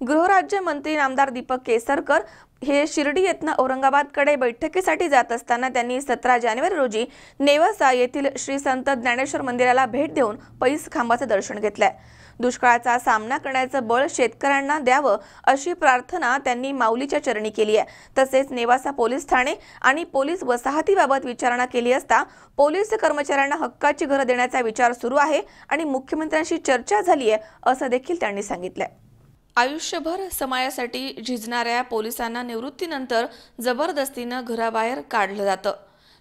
गृहराज्यमंत्री नामदार दीपक केसरकर हे शिर्डी येथनं औरंगाबादकडे बैठकीसाठी जात असताना त्यांनी सतरा जानेवारी रोजी नेवासा येथील श्री संत ज्ञानेश्वर मंदिराला भेट देऊन पैस खांबाचं दर्शन घेतलंय. दुष्काळाचा सामना करण्याचं बळ शेतकऱ्यांना द्यावं अशी प्रार्थना त्यांनी माऊलीच्या चरणी केली आहे. तसेच नेवासा पोलीस ठाणे आणि पोलीस वसाहतीबाबत विचारणा केली असता पोलीस कर्मचाऱ्यांना हक्काची घरं देण्याचा विचार सुरू आहे आणि मुख्यमंत्र्यांशी चर्चा झाली आहे असं देखील त्यांनी सांगितलं आयुष्यभर समाजासाठी झिजणाऱ्या पोलिसांना निवृत्तीनंतर जबरदस्तीनं घराबाहेर काढलं जातं.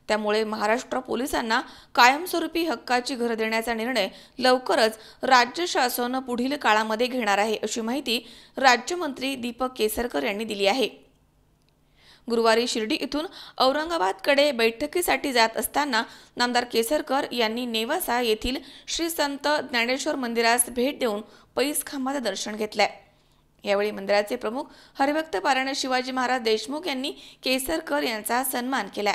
त्यामुळे महाराष्ट्र पोलिसांना कायमस्वरूपी हक्काची घरं देण्याचा निर्णय लवकरच राज्य शासन पुढील काळामध्ये घेणार आहे अशी माहिती राज्यमंत्री दीपक केसरकर यांनी दिली आहे. गुरुवारी शिर्डी इथून औरंगाबादकडे बैठकीसाठी जात असताना नामदार केसरकर यांनी नेवासा येथील श्री संत ज्ञानेश्वर मंदिरास भेट देऊन पैस खांबाचं दर्शन घेतलंय. यावेळी मंदिराचे प्रमुख हरिभक्त पारायण शिवाजी महाराज देशमुख यांनी केसरकर यांचा सन्मान केला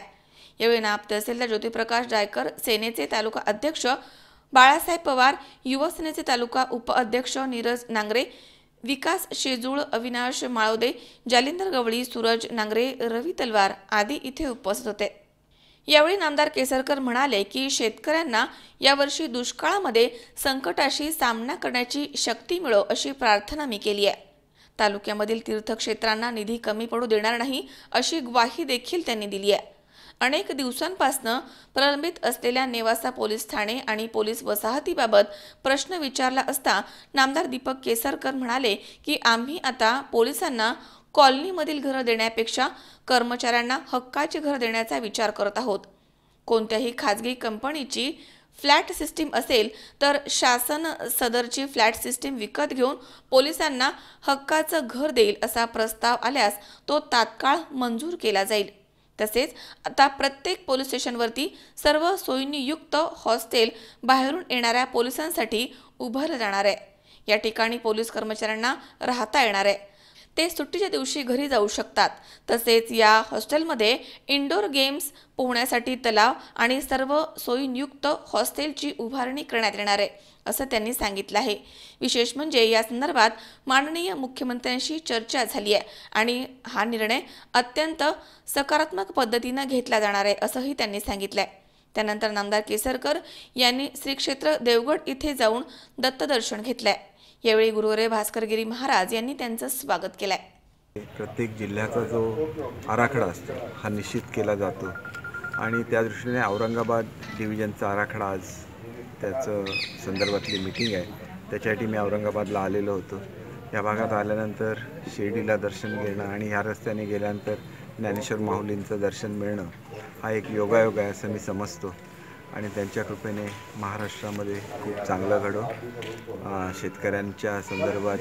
यावेळी नाप तहसीलदार ज्योतिप्रकाश जायकर सेनेचे तालुका अध्यक्ष बाळासाहेब पवार युवसेनेचे तालुका उपअध्यक्ष नीरज नांगरे विकास शेजूळ अविनाश माळोदे जालिंदर गवळी सूरज नांगरे रवी तलवार आदी इथे उपस्थित होते. यावेळी नामदार केसरकर म्हणाले की शेतकऱ्यांना यावर्षी दुष्काळामध्ये संकटाशी सामना करण्याची शक्ती मिळो अशी प्रार्थना मी केली आहे. तालुक्यामधील तीर्थक्षेत्रांना निधी कमी पडू देणार नाही अशी ग्वाही देखील त्यांनी दिली आहे. अनेक दिवसांपासनं प्रलंबित असलेल्या नेवासा पोलीस ठाणे आणि पोलीस वसाहतीबाबत प्रश्न विचारला असता नामदार दीपक केसरकर म्हणाले की आम्ही आता पोलिसांना कॉलनीमधील घरं देण्यापेक्षा कर्मचाऱ्यांना हक्काची घरं देण्याचा विचार करत आहोत. कोणत्याही खाजगी कंपनीची फ्लॅट सिस्टीम असेल तर शासन सदरची फ्लॅट सिस्टीम विकत घेऊन पोलिसांना हक्काचं घर देईल असा प्रस्ताव आल्यास तो तात्काळ मंजूर केला जाईल. तसेच आता प्रत्येक पोलीस स्टेशनवरती सर्व सोयींयुक्त हॉस्टेल बाहेरून येणाऱ्या पोलिसांसाठी उभारलं जाणार आहे. या ठिकाणी पोलीस कर्मचाऱ्यांना राहता येणार आहे. ते सुट्टीच्या दिवशी घरी जाऊ शकतात. तसेच या हॉस्टेलमध्ये इंडोर गेम्स पोहण्यासाठी तलाव आणि सर्व सोयींयुक्त हॉस्टेलची उभारणी करण्यात येणार आहे असं त्यांनी सांगितलं आहे. विशेष म्हणजे या संदर्भात माननीय मुख्यमंत्र्यांशी चर्चा झाली आहे आणि हा निर्णय अत्यंत सकारात्मक पद्धतीनं घेतला जाणार आहे असंही त्यांनी सांगितलं आहे. त्यानंतर नामदार केसरकर यांनी श्री क्षेत्र देवगड इथे जाऊन दत्तदर्शन घेतलं आहे यावेळी गुरुवरे भास्करगिरी महाराज यांनी त्यांचं स्वागत केलंय. प्रत्येक जिल्ह्याचा जो आराखडा असतो हा निश्चित केला जातो. आणि त्या दृष्टीने औरंगाबाद डिव्हिजनचा आराखडा आज त्याचं संदर्भातली मिटिंग आहे. त्याच्यासाठी मी औरंगाबादला आलेलो होतो. या भागात आल्यानंतर शिर्डीला दर्शन घेणं आणि ह्या रस्त्याने गेल्यानंतर ज्ञानेश्वर माहुलींचं दर्शन मिळणं हा एक योगायोग आहे असं मी समजतो. आणि त्यांच्या कृपेने महाराष्ट्रामध्ये खूप चांगलं घडो. शेतकऱ्यांच्या संदर्भात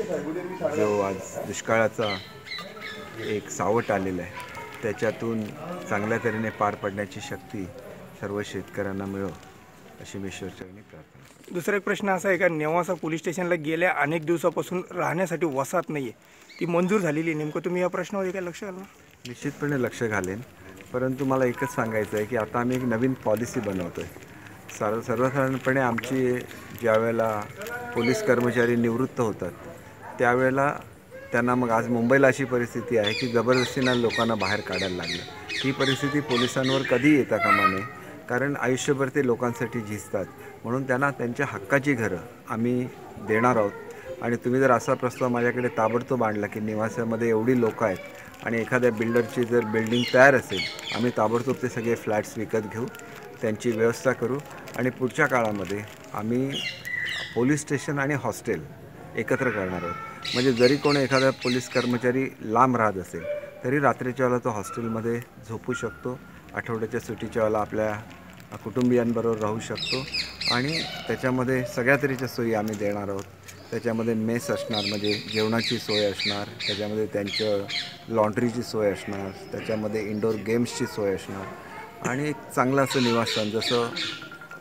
जो आज दुष्काळाचा एक सावट आलेलं आहे त्याच्यातून चांगल्या तऱ्हेने पार पडण्याची शक्ती सर्व शेतकऱ्यांना मिळो अशी मी ईश्वरचरणी प्रार्थना. दुसरा एक प्रश्न असा आहे का नेवासा पोलीस स्टेशनला गेल्या अनेक दिवसापासून राहण्यासाठी वसाहत नाही आहे ती मंजूर झालेली नेमकं तुम्ही या प्रश्नावर काय लक्ष घालणार निश्चितपणे लक्ष घालेन. परंतु मला एकच सांगायचं आहे की आता आम्ही एक नवीन पॉलिसी बनवतो आहे सर्व सर्वसाधारणपणे आमची ज्यावेळेला पोलीस कर्मचारी निवृत्त होतात त्यावेळेला त्यांना मग आज मुंबईला अशी परिस्थिती आहे की जबरदस्तीनं लोकांना बाहेर काढायला लागलं. ही परिस्थिती पोलिसांवर कधी येता कामा नये कारण आयुष्यभर ते लोकांसाठी झिजतात. म्हणून त्यांना त्यांच्या हक्काची घरं आम्ही देणार आहोत. आणि तुम्ही जर असा प्रस्ताव माझ्याकडे ताबडतोब आणला की निवासामध्ये एवढी लोकं आहेत आणि एखाद्या बिल्डरची जर बिल्डिंग तयार असेल आम्ही ताबडतोब ते सगळे फ्लॅट्स विकत घेऊ त्यांची व्यवस्था करू आणि पुढच्या काळामध्ये आम्ही पोलीस स्टेशन आणि हॉस्टेल एकत्र करणार आहोत. म्हणजे जरी कोणी एखादा पोलीस कर्मचारी लांब राहत असेल तरी रात्रीच्या वेळेला तो हॉस्टेलमध्ये झोपू शकतो आठवड्याच्या सुट्टीच्या वेळेला आपल्या कुटुंबियांबरोबर राहू शकतो आणि त्याच्यामध्ये सगळ्या तऱ्हेच्या सोयी आम्ही देणार आहोत. त्याच्यामध्ये मेस असणार म्हणजे जेवणाची सोय असणार त्याच्यामध्ये त्यांचं लॉन्ड्रीची सोय असणार त्याच्यामध्ये इंडोर गेम्सची सोय असणार. आणि एक चांगलं असं निवासस्थान जसं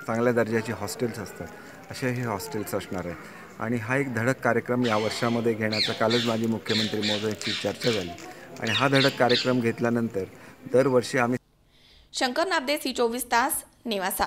चांगल्या दर्जाची हॉस्टेल्स असतात असे हे हॉस्टेल्स असणार आहे आणि हा एक धडक कार्यक्रम या वर्षामध्ये घेण्याचा कालच माझी मुख्यमंत्री महोदयाची चर्चा झाली. आणि हा धडक कार्यक्रम घेतल्यानंतर दरवर्षी आम्ही शंकर नाबदे सी चोवीस तास निवासा.